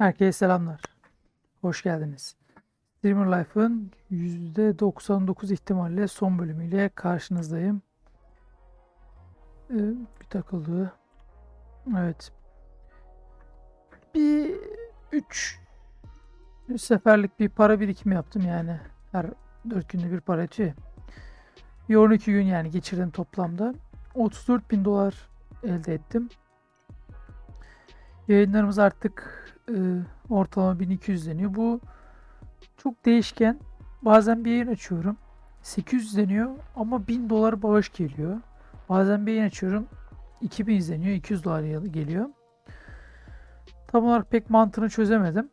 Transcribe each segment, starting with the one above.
Herkese selamlar. Hoş geldiniz. Streamer Life'ın %99 ihtimalle son bölümüyle karşınızdayım. Ee, bir takıldı. Evet. Bir 3 seferlik bir para birikimi yaptım yani. Her 4 günde bir para ya. Bir 12 gün yani geçirdim toplamda. 34 bin dolar elde ettim. Yayınlarımız artık e, ortalama 1200 deniyor. Bu çok değişken. Bazen bir yayın açıyorum. 800 deniyor ama 1000 dolar bağış geliyor. Bazen bir yayın açıyorum. 2000 izleniyor. 200 dolar gel- geliyor. Tam olarak pek mantığını çözemedim.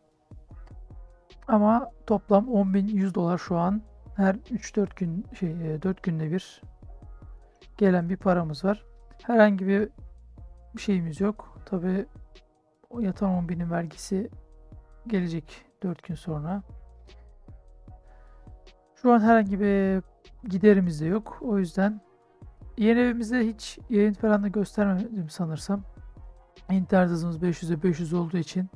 Ama toplam 10.100 dolar şu an her 3-4 gün şey e, 4 günde bir gelen bir paramız var. Herhangi bir şeyimiz yok. Tabii yatan 10 binin vergisi gelecek 4 gün sonra. Şu an herhangi bir giderimiz de yok. O yüzden yeni evimizde hiç yayın falan da göstermedim sanırsam. İnternet hızımız 500'e 500 olduğu için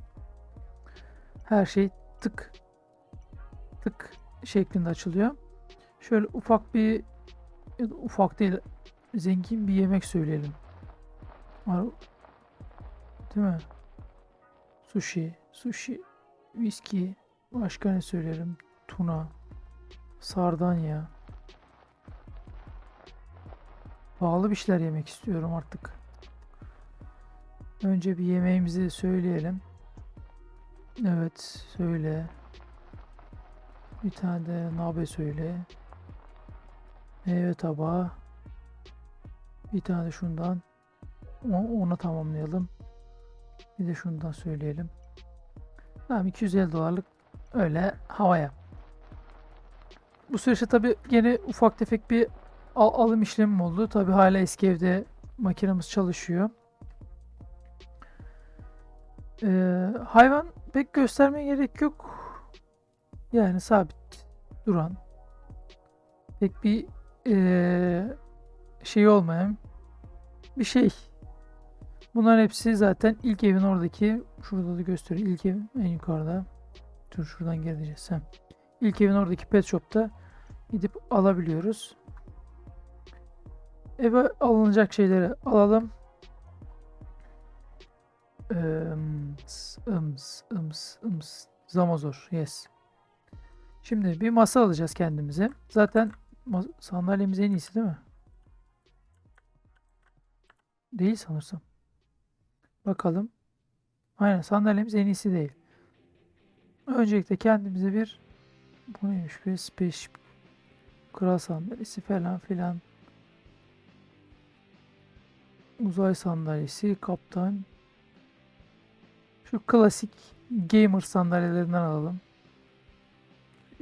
her şey tık tık şeklinde açılıyor. Şöyle ufak bir ufak değil zengin bir yemek söyleyelim. Değil mi? Sushi, sushi, viski, başka ne söylerim? Tuna, sardanya. Pahalı bir şeyler yemek istiyorum artık. Önce bir yemeğimizi söyleyelim. Evet, söyle. Bir tane de nabe söyle. Meyve tabağı. Bir tane şundan. O- Onu tamamlayalım. Bir de şundan söyleyelim. Tamam 250 dolarlık öyle havaya. Bu süreçte tabi gene ufak tefek bir al- alım işlemim oldu. Tabi hala eski evde makinemiz çalışıyor. Ee, hayvan pek göstermeye gerek yok. Yani sabit duran. Pek bir ee, şey olmayan bir şey. Bunların hepsi zaten ilk evin oradaki şurada da gösteriyor. İlk ev en yukarıda. Dur şuradan geleceğiz. Hem. İlk evin oradaki pet shop'ta gidip alabiliyoruz. Eve alınacak şeyleri alalım. Ims, ıms, ıms, ıms. Zamozor. Yes. Şimdi bir masa alacağız kendimize. Zaten sandalyemiz en iyisi değil mi? Değil sanırsam. Bakalım. Aynen sandalyemiz en iyisi değil. Öncelikle kendimize bir bu neymiş bir space kral sandalyesi falan filan. Uzay sandalyesi, kaptan. Şu klasik gamer sandalyelerinden alalım.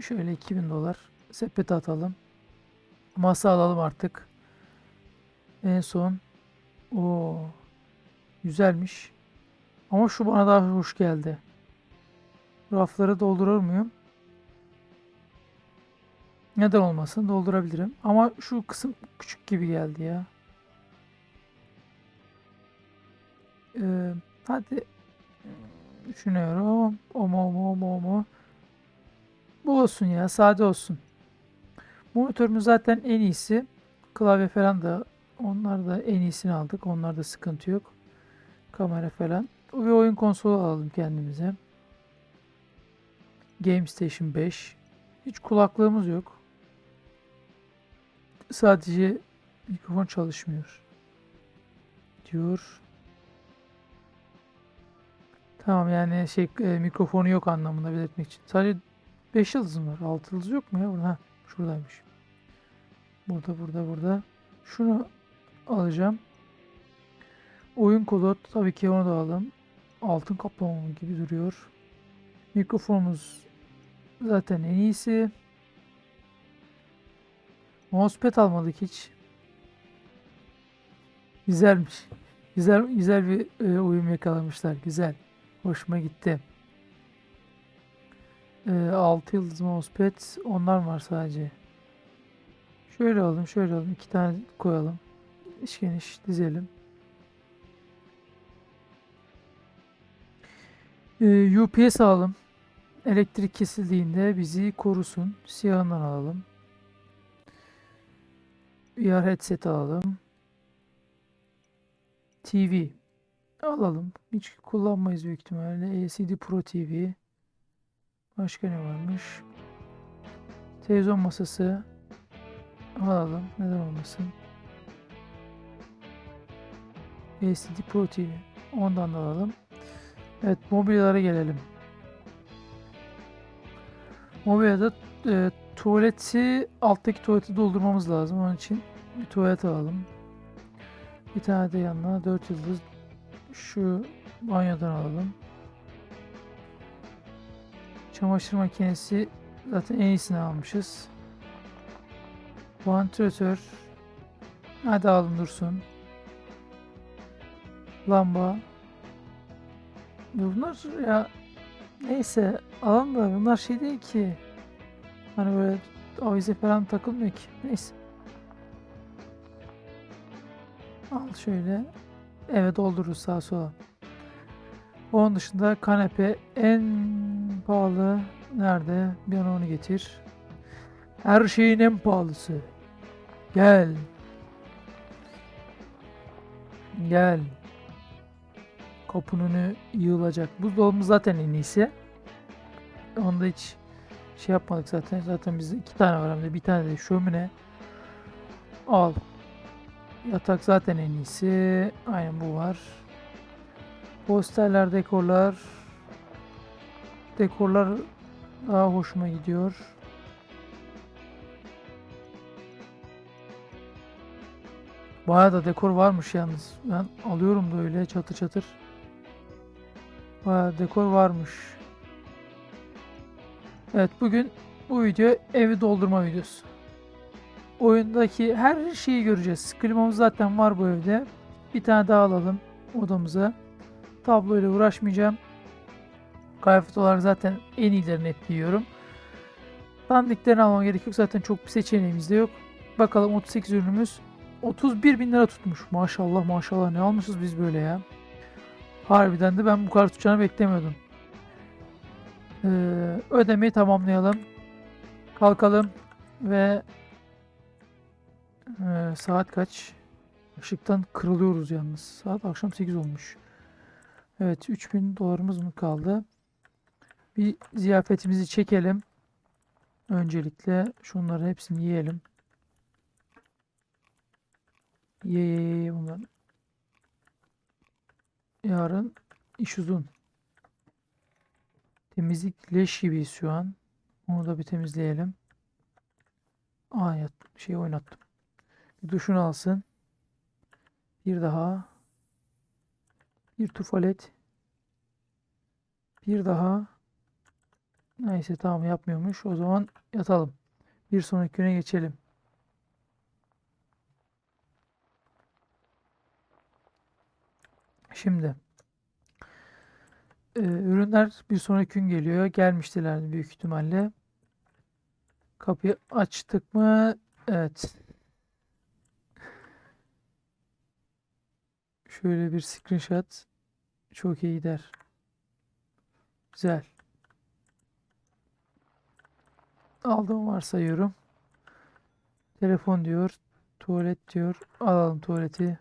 Şöyle 2000 dolar sepete atalım. Masa alalım artık. En son o güzelmiş. Ama şu bana daha hoş geldi. Rafları doldurur muyum? Neden olmasın? Doldurabilirim. Ama şu kısım küçük gibi geldi ya. Ee, hadi düşünüyorum. Omo omo omo omo. Bu olsun ya. Sade olsun. Monitörümüz zaten en iyisi. Klavye falan da onlar da en iyisini aldık. Onlarda sıkıntı yok. Kamera falan. Ve oyun konsolu alalım kendimize. Game Station 5. Hiç kulaklığımız yok. Sadece mikrofon çalışmıyor. Diyor. Tamam yani şey e, mikrofonu yok anlamında belirtmek için. Sadece 5 yıldızım var. 6 yıldız yok mu ya? Burada, şuradaymış. Burada burada burada. Şunu alacağım. Oyun kodu tabii ki onu da alalım. Altın kaplama gibi duruyor. Mikrofonumuz zaten en iyisi. Mousepad almadık hiç. Güzelmiş. Güzel güzel bir e, uyum yakalamışlar. Güzel. Hoşuma gitti. E, 6 yıldız mousepad onlar var sadece. Şöyle alalım, şöyle alalım. iki tane koyalım. Geniş geniş dizelim. Ee, UPS alalım. Elektrik kesildiğinde bizi korusun. Siyahından alalım. VR headset alalım. TV alalım. Hiç kullanmayız büyük ihtimalle. LCD Pro TV. Başka ne varmış? Televizyon masası alalım. Neden olmasın? LCD Pro TV. Ondan da alalım. Evet mobilyalara gelelim. Mobilyada e, tuvaleti alttaki tuvaleti doldurmamız lazım. Onun için bir tuvalet alalım. Bir tane de yanına 4 yıldız şu banyodan alalım. Çamaşır makinesi zaten en iyisini almışız. Vantilatör hadi alın dursun. Lamba. Bunlar ya neyse alalım da bunlar şey değil ki. Hani böyle avize falan takılmıyor ki. Neyse. Al şöyle. Evet doldururuz sağa sola. Onun dışında kanepe en pahalı nerede? Bir an onu getir. Her şeyin en pahalısı. Gel. Gel. Kapının önü yığılacak. Buzdolabımız zaten en iyisi. Onda hiç şey yapmadık zaten. Zaten bizde iki tane var hem de bir tane de şömine. Al. Yatak zaten en iyisi. Aynen bu var. Posterler, dekorlar. Dekorlar daha hoşuma gidiyor. Bayağı da dekor varmış yalnız. Ben alıyorum da öyle çatır çatır. Bayağı dekor varmış. Evet bugün bu video evi doldurma videosu. Oyundaki her şeyi göreceğiz. Klimamız zaten var bu evde. Bir tane daha alalım odamıza. Tabloyla uğraşmayacağım. Kıyafet olarak zaten en iyilerini ekliyorum. Dandiklerini almam gerek yok. Zaten çok bir seçeneğimiz de yok. Bakalım 38 ürünümüz 31 bin lira tutmuş. Maşallah maşallah ne almışız biz böyle ya. Harbiden de ben bu kadar tutacağını beklemiyordum. Ee, ödemeyi tamamlayalım. Kalkalım ve ee, saat kaç? Işıktan kırılıyoruz yalnız. Saat akşam 8 olmuş. Evet 3000 dolarımız mı kaldı? Bir ziyafetimizi çekelim. Öncelikle şunları hepsini yiyelim. Ye ye ye bunları. Yarın iş uzun. Temizlik leş gibiyiz şu an. Onu da bir temizleyelim. Aa ya şey oynattım. Bir duşunu alsın. Bir daha. Bir tuvalet. Bir daha. Neyse tamam yapmıyormuş. O zaman yatalım. Bir sonraki güne geçelim. Şimdi e, ürünler bir sonraki gün geliyor. Gelmiştiler büyük ihtimalle. Kapıyı açtık mı? Evet. Şöyle bir screenshot çok iyi gider. Güzel. Aldım varsayıyorum. Telefon diyor. Tuvalet diyor. Alalım tuvaleti.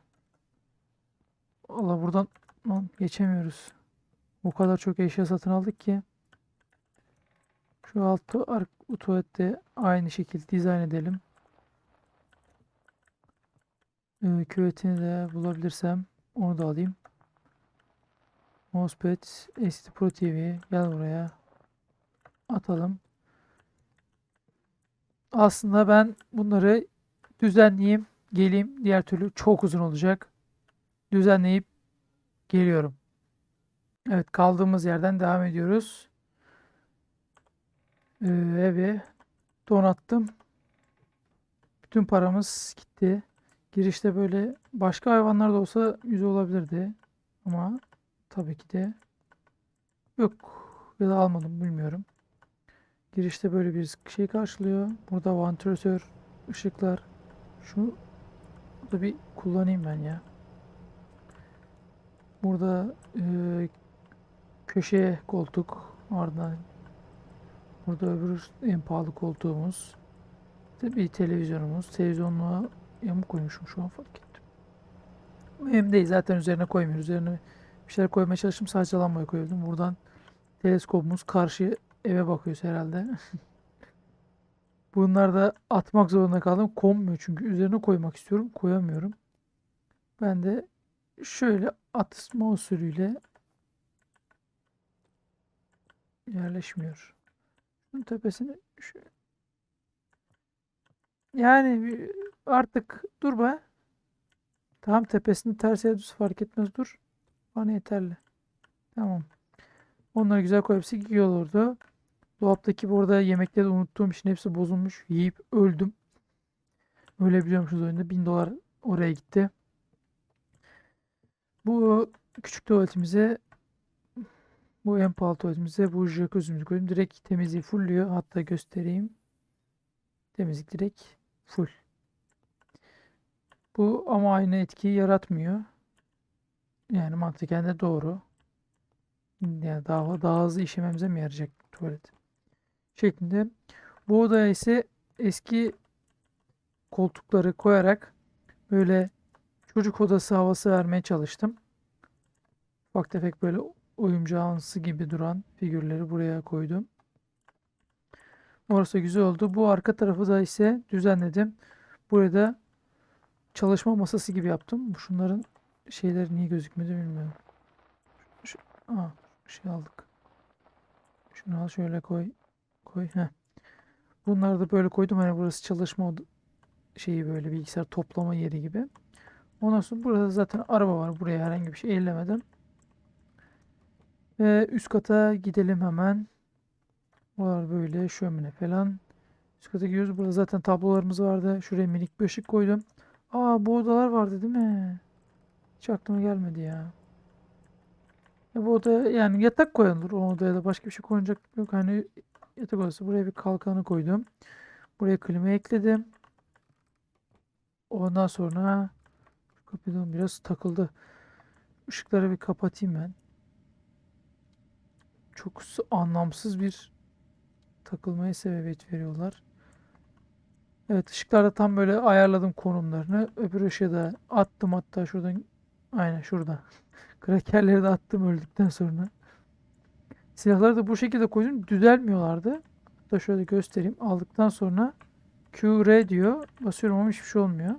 Allah buradan lan geçemiyoruz. O kadar çok eşya satın aldık ki. Şu alt tu- ar- bu tuvalette aynı şekilde dizayn edelim. Ee, küvetini de bulabilirsem onu da alayım. Mousepad, SD Pro TV gel buraya. Atalım. Aslında ben bunları düzenleyeyim, geleyim. Diğer türlü çok uzun olacak. Düzenleyip geliyorum. Evet, kaldığımız yerden devam ediyoruz. Ee, evi donattım. Bütün paramız gitti. Girişte böyle başka hayvanlar da olsa güzel olabilirdi. Ama tabii ki de yok. Ya da almadım bilmiyorum. Girişte böyle bir şey karşılıyor. Burada vantilatör, ışıklar. Şu da bir kullanayım ben ya. Burada e, köşeye koltuk. Ardından burada öbür en pahalı koltuğumuz. İşte bir televizyonumuz. Televizyonluğa yamuk koymuşum şu an fark ettim. Mühim değil zaten üzerine koymuyoruz. Üzerine bir şeyler koymaya çalıştım. Sadece lambayı koyuyordum. Buradan teleskopumuz karşı eve bakıyoruz herhalde. Bunları da atmak zorunda kaldım. Konmuyor çünkü üzerine koymak istiyorum. Koyamıyorum. Ben de şöyle atışma usulüyle yerleşmiyor. Şunun tepesini şu yani artık dur be. Tamam tepesini ters yere düz fark etmez dur. Bana yeterli. Tamam. Onları güzel koy hepsi iyi olurdu. Dolaptaki burada yemekleri unuttuğum için hepsi bozulmuş. Yiyip öldüm. Öyle biliyormuşuz oyunda. 1000 dolar oraya gitti. Bu küçük tuvaletimize bu en pahalı tuvaletimize bu jacuzzi'mizi koydum. Direkt temizliği fullüyor. Hatta göstereyim. Temizlik direkt full. Bu ama aynı etkiyi yaratmıyor. Yani mantıken de doğru. Yani daha, daha hızlı işememize mi yarayacak tuvalet? Şeklinde. Bu odaya ise eski koltukları koyarak böyle çocuk odası havası vermeye çalıştım. Ufak tefek böyle oyuncağınsı gibi duran figürleri buraya koydum. Orası güzel oldu. Bu arka tarafı da ise düzenledim. Burada çalışma masası gibi yaptım. Şunların şeyler niye gözükmedi bilmiyorum. Şu, aa, şey aldık. Şunu al şöyle koy. Koy. Heh. Bunları da böyle koydum. Hani burası çalışma şeyi böyle bilgisayar toplama yeri gibi. Ondan sonra burada zaten araba var. Buraya herhangi bir şey ellemedim. Ve üst kata gidelim hemen. Buralar böyle şömine falan. Üst kata gidiyoruz. Burada zaten tablolarımız vardı. Şuraya minik bir ışık koydum. Aa bu odalar vardı değil mi? Hiç aklıma gelmedi ya. Ya bu odaya yani yatak koyulur o odaya da başka bir şey koyacak yok. Hani yatak odası. Buraya bir kalkanı koydum. Buraya klima ekledim. Ondan sonra kapıdan biraz takıldı. Işıkları bir kapatayım ben. Çok anlamsız bir takılmaya sebebiyet veriyorlar. Evet ışıklarda tam böyle ayarladım konumlarını. Öbür ışığı da attım hatta şuradan. Aynen şurada. Krakerleri de attım öldükten sonra. Silahları da bu şekilde koydum. Düzelmiyorlardı. Da şöyle göstereyim. Aldıktan sonra QR diyor. Basıyorum ama hiçbir şey olmuyor.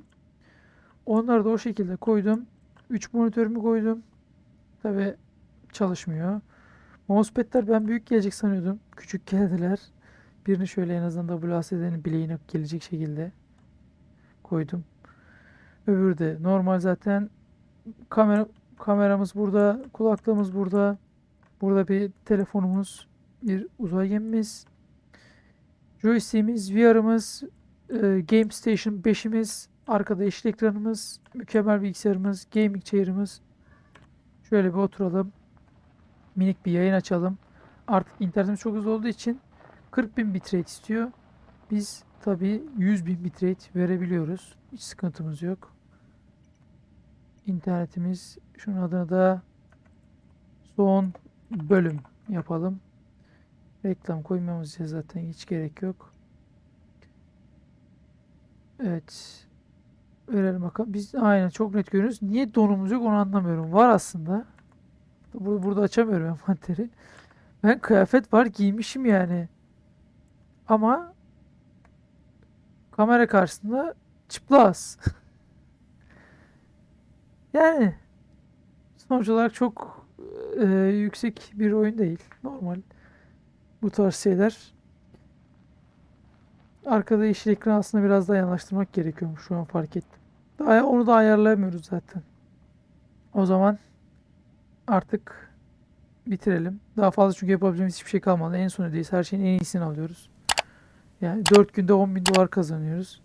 Onları da o şekilde koydum. 3 monitörümü koydum. Tabi çalışmıyor. Mousepad'ler ben büyük gelecek sanıyordum. Küçük geldiler. Birini şöyle en azından WASD'nin bileğine gelecek şekilde koydum. Öbürü de normal zaten kamera kameramız burada, kulaklığımız burada. Burada bir telefonumuz, bir uzay gemimiz, joystick'imiz, VR'ımız, e, Game Station 5'imiz, arkada yeşil ekranımız, mükemmel bilgisayarımız, gaming chair'ımız. Şöyle bir oturalım. Minik bir yayın açalım. Artık internetimiz çok hızlı olduğu için 40.000 bitrate istiyor. Biz tabii 100.000 bitrate verebiliyoruz. Hiç sıkıntımız yok. İnternetimiz şunun adını da son bölüm yapalım. Reklam koymamız zaten hiç gerek yok. Evet. Verelim bakalım. Biz aynen çok net görüyoruz. Niye donumuz yok onu anlamıyorum. Var aslında. Burada, burada açamıyorum envanteri. Ben kıyafet var giymişim yani. Ama kamera karşısında çıplaz. Yani sonuç olarak çok e, yüksek bir oyun değil. Normal. Bu tarz şeyler. Arkada yeşil ekran aslında biraz daha yanaştırmak gerekiyormuş şu an fark ettim. Daha onu da ayarlayamıyoruz zaten. O zaman artık bitirelim. Daha fazla çünkü yapabileceğimiz hiçbir şey kalmadı. En sonundayız. Her şeyin en iyisini alıyoruz. Yani 4 günde 10 bin dolar kazanıyoruz.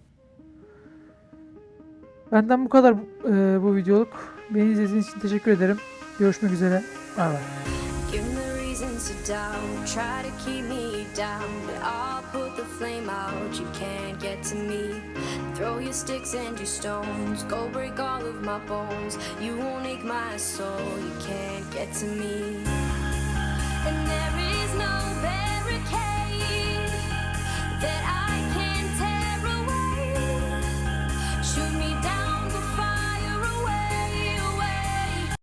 Benden bu kadar e, bu videoluk. Beni izlediğiniz için teşekkür ederim. Görüşmek üzere. Bay bay. Reasons to doubt, try to keep me down, but I'll put the flame out. You can't get to me. Throw your sticks and your stones, go break all of my bones. You won't ache my soul, you can't get to me. And there